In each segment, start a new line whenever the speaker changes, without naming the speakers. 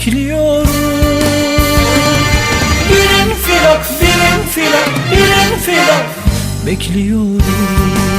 bekliyorum. Bir infilak, bir infilak, bir infilak bekliyorum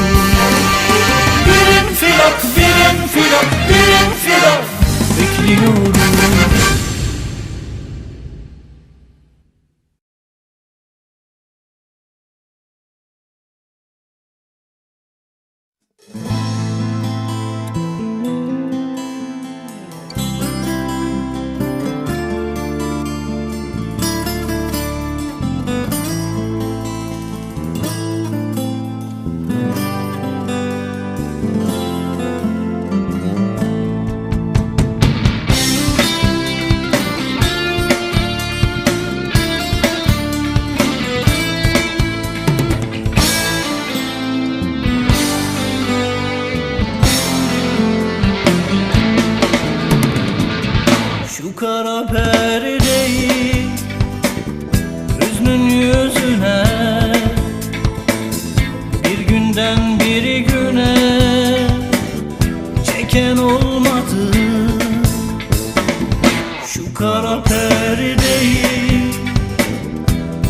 kara perdeyi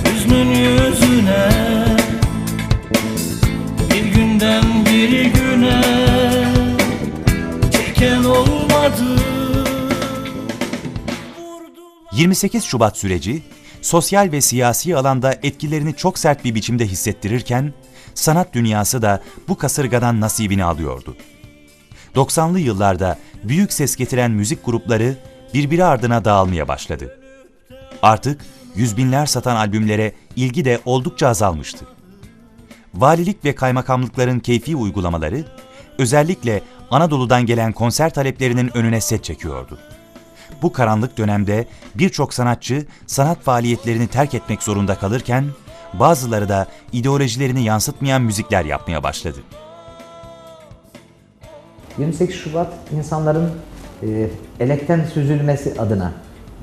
Hüznün yüzüne Bir günden bir güne Çeken olmadı.
28 Şubat süreci, sosyal ve siyasi alanda etkilerini çok sert bir biçimde hissettirirken, sanat dünyası da bu kasırgadan nasibini alıyordu. 90'lı yıllarda büyük ses getiren müzik grupları birbiri ardına dağılmaya başladı. Artık yüz binler satan albümlere ilgi de oldukça azalmıştı. Valilik ve kaymakamlıkların keyfi uygulamaları, özellikle Anadolu'dan gelen konser taleplerinin önüne set çekiyordu. Bu karanlık dönemde birçok sanatçı sanat faaliyetlerini terk etmek zorunda kalırken, bazıları da ideolojilerini yansıtmayan müzikler yapmaya başladı.
28 Şubat insanların e, elekten süzülmesi adına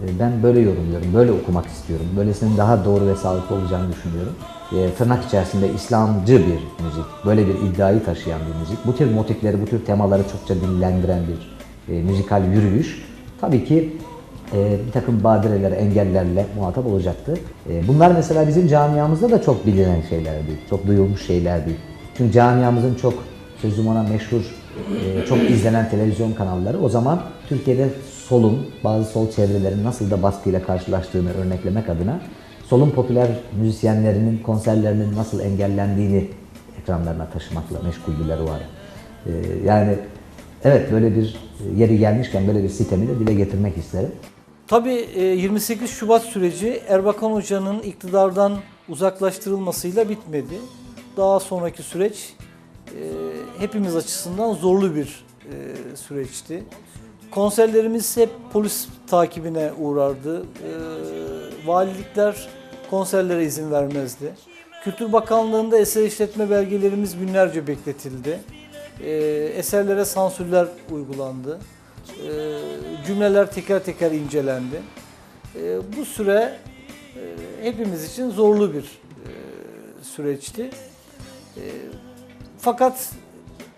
e, ben böyle yorumluyorum, böyle okumak istiyorum. Böylesinin daha doğru ve sağlıklı olacağını düşünüyorum. E, tırnak içerisinde İslamcı bir müzik, böyle bir iddiayı taşıyan bir müzik. Bu tür motifleri, bu tür temaları çokça dillendiren bir e, müzikal yürüyüş. Tabii ki e, bir takım badireler, engellerle muhatap olacaktı. E, bunlar mesela bizim camiamızda da çok bilinen şeyler değil, çok duyulmuş şeyler değil. Çünkü camiamızın çok sözüm ona meşhur, çok izlenen televizyon kanalları o zaman Türkiye'de solun, bazı sol çevrelerin nasıl da baskıyla karşılaştığını örneklemek adına solun popüler müzisyenlerinin konserlerinin nasıl engellendiğini ekranlarına taşımakla meşguldüler o ara. E, yani evet böyle bir yeri gelmişken böyle bir sitemi de dile getirmek isterim.
Tabii e, 28 Şubat süreci Erbakan Hoca'nın iktidardan uzaklaştırılmasıyla bitmedi. Daha sonraki süreç e, hepimiz açısından zorlu bir e, süreçti. Konserlerimiz hep polis takibine uğrardı. E, Valilikler konserlere izin vermezdi. Kültür Bakanlığı'nda eser işletme belgelerimiz günlerce bekletildi. E, Eserlere sansürler uygulandı. Cümleler teker teker incelendi. Bu süre e, hepimiz için zorlu bir e, süreçti. Fakat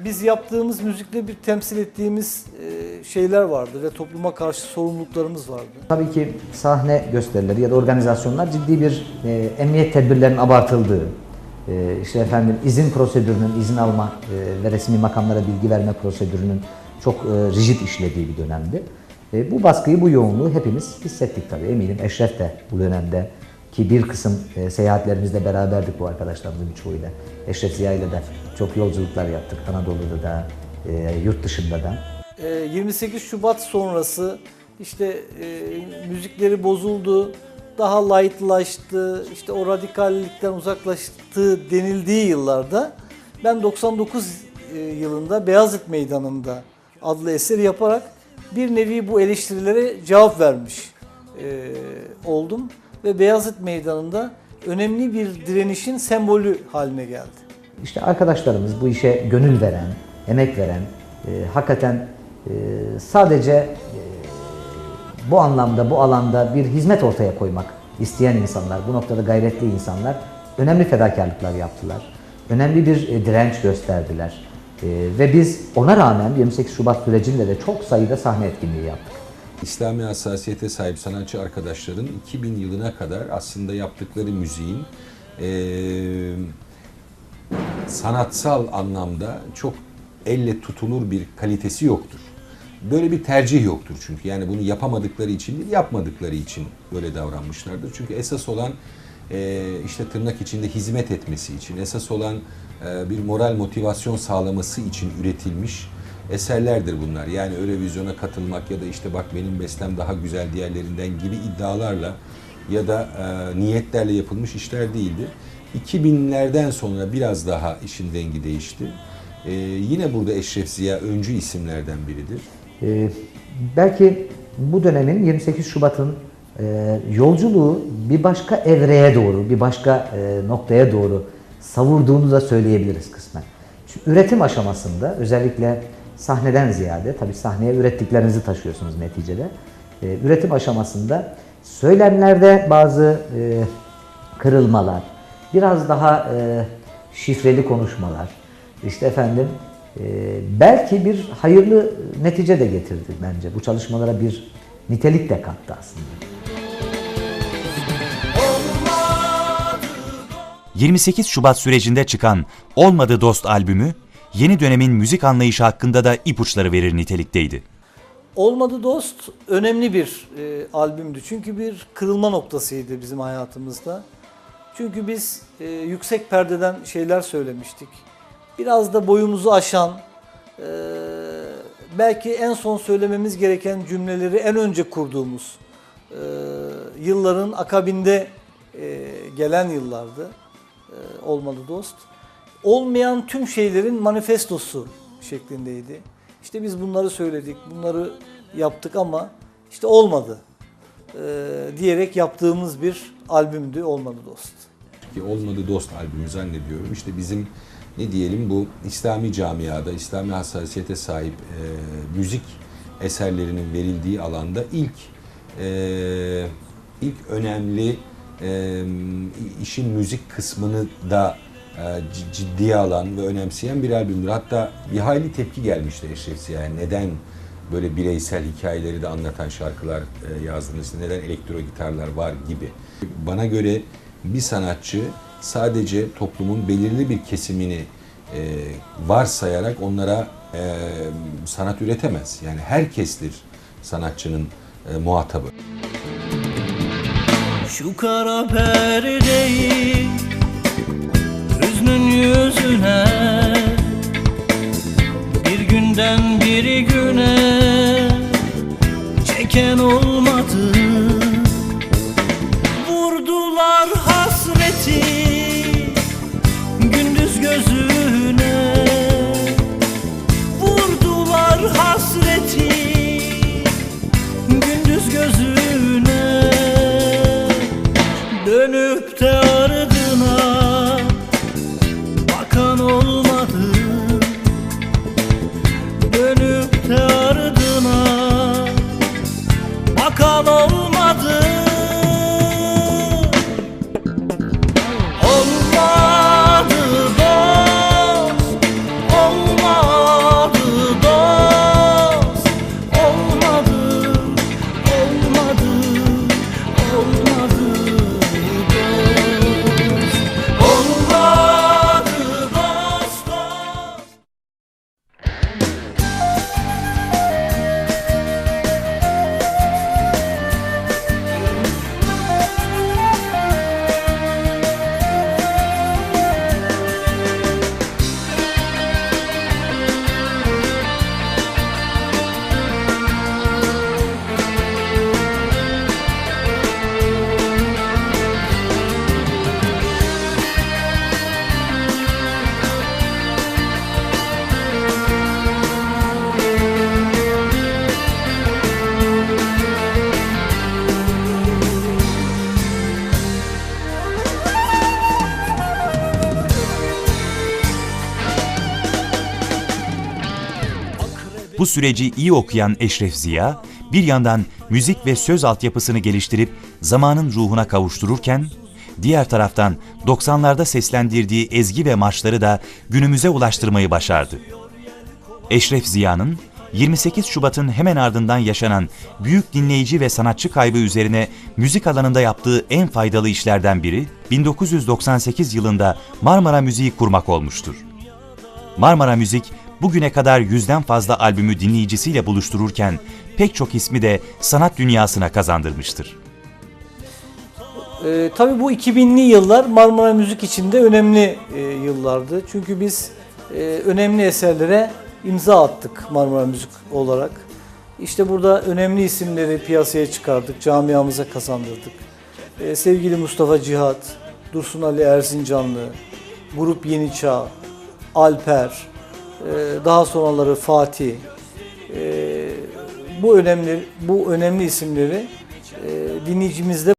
biz yaptığımız müzikle bir temsil ettiğimiz e, şeyler vardı ve topluma karşı sorumluluklarımız vardı.
Tabii ki sahne gösterileri ya da organizasyonlar ciddi bir e, emniyet tedbirlerinin abartıldığı, e, işte efendim izin prosedürünün, izin alma e, ve resmi makamlara bilgi verme prosedürünün çok e, rigid işlediği bir dönemdi. E, bu baskıyı, bu yoğunluğu hepimiz hissettik tabii. Eminim Eşref de bu dönemde ki bir kısım e, seyahatlerimizde beraberdik bu arkadaşlarımızın çoğuyla. Eşref Ziya ile de çok yolculuklar yaptık. Anadolu'da da, e, yurt dışında da.
E, 28 Şubat sonrası işte e, müzikleri bozuldu, daha lightlaştı, işte o radikallikten uzaklaştı denildiği yıllarda ben 99 e, yılında Beyazıt Meydanı'nda adlı eseri yaparak bir nevi bu eleştirilere cevap vermiş e, oldum ve Beyazıt Meydanı'nda önemli bir direnişin sembolü haline geldi.
İşte arkadaşlarımız bu işe gönül veren, emek veren, e, hakikaten e, sadece e, bu anlamda, bu alanda bir hizmet ortaya koymak isteyen insanlar, bu noktada gayretli insanlar önemli fedakarlıklar yaptılar. Önemli bir e, direnç gösterdiler. E, ve biz ona rağmen 28 Şubat sürecinde de çok sayıda sahne etkinliği yaptık.
İslami hassasiyete sahip sanatçı arkadaşların 2000 yılına kadar aslında yaptıkları müziğin eee, sanatsal anlamda çok elle tutulur bir kalitesi yoktur. Böyle bir tercih yoktur çünkü. Yani bunu yapamadıkları için değil, yapmadıkları için böyle davranmışlardır. Çünkü esas olan e, işte tırnak içinde hizmet etmesi için, esas olan e, bir moral motivasyon sağlaması için üretilmiş eserlerdir bunlar. Yani Eurovizyona katılmak ya da işte bak benim bestem daha güzel diğerlerinden gibi iddialarla ya da e, niyetlerle yapılmış işler değildir. 2000'lerden sonra biraz daha işin rengi değişti. E, yine burada Eşref Ziya öncü isimlerden biridir.
Ee, belki bu dönemin 28 Şubat'ın e, yolculuğu bir başka evreye doğru, bir başka e, noktaya doğru savurduğunu da söyleyebiliriz kısmen. Çünkü üretim aşamasında özellikle sahneden ziyade, tabii sahneye ürettiklerinizi taşıyorsunuz neticede. E, üretim aşamasında söylemlerde bazı e, kırılmalar, biraz daha e, şifreli konuşmalar, işte efendim e, belki bir hayırlı netice de getirdi bence. Bu çalışmalara bir nitelik de kattı aslında.
28 Şubat sürecinde çıkan Olmadı Dost albümü, yeni dönemin müzik anlayışı hakkında da ipuçları verir nitelikteydi.
Olmadı Dost önemli bir e, albümdü. Çünkü bir kırılma noktasıydı bizim hayatımızda. Çünkü biz e, yüksek perdeden şeyler söylemiştik. Biraz da boyumuzu aşan, e, belki en son söylememiz gereken cümleleri en önce kurduğumuz e, yılların akabinde e, gelen yıllardı. E, Olmadı Dost. Olmayan tüm şeylerin manifestosu şeklindeydi. İşte biz bunları söyledik, bunları yaptık ama işte olmadı e, diyerek yaptığımız bir albümdü Olmadı Dost.
ki olmadı dost albümü zannediyorum. İşte bizim ne diyelim bu İslami camiada, İslami hassasiyete sahip e, müzik eserlerinin verildiği alanda ilk e, ilk önemli e, işin müzik kısmını da ciddiye alan ve önemseyen bir albümdür. Hatta bir hayli tepki gelmişti Eşref Ziya'ya. Neden böyle bireysel hikayeleri de anlatan şarkılar e, yazdınız, neden elektro gitarlar var gibi. Bana göre bir sanatçı sadece toplumun belirli bir kesimini e, varsayarak onlara e, sanat üretemez. Yani herkestir sanatçının e, muhatabı.
Şu kara perdeyi yüzüne Bir günden bir güne Çeken olmadı. Vurdular hasreti Gündüz gözüne. Vurdular hasreti Gündüz gözüne. Dönüp de ardına Bakan olmadı Dönüp de ardına Bakan olmadı
Bu süreci iyi okuyan Eşref Ziya, bir yandan müzik ve söz altyapısını geliştirip zamanın ruhuna kavuştururken, diğer taraftan 90'larda seslendirdiği ezgi ve marşları da günümüze ulaştırmayı başardı. Eşref Ziya'nın 28 Şubat'ın hemen ardından yaşanan büyük dinleyici ve sanatçı kaybı üzerine müzik alanında yaptığı en faydalı işlerden biri 1998 yılında Marmara Müziği kurmak olmuştur. Marmara Müzik bugüne kadar yüzden fazla albümü dinleyicisiyle buluştururken pek çok ismi de sanat dünyasına kazandırmıştır.
Ee, tabii bu 2000'li yıllar Marmara Müzik için de önemli e, yıllardı. Çünkü biz e, önemli eserlere imza attık Marmara Müzik olarak. İşte burada önemli isimleri piyasaya çıkardık, camiamıza kazandırdık. E, sevgili Mustafa Cihat, Dursun Ali Erzincanlı, Grup Yeni Çağ, Alper, e, daha sonraları Fatih, e, bu önemli bu önemli isimleri e, dinleyicimizde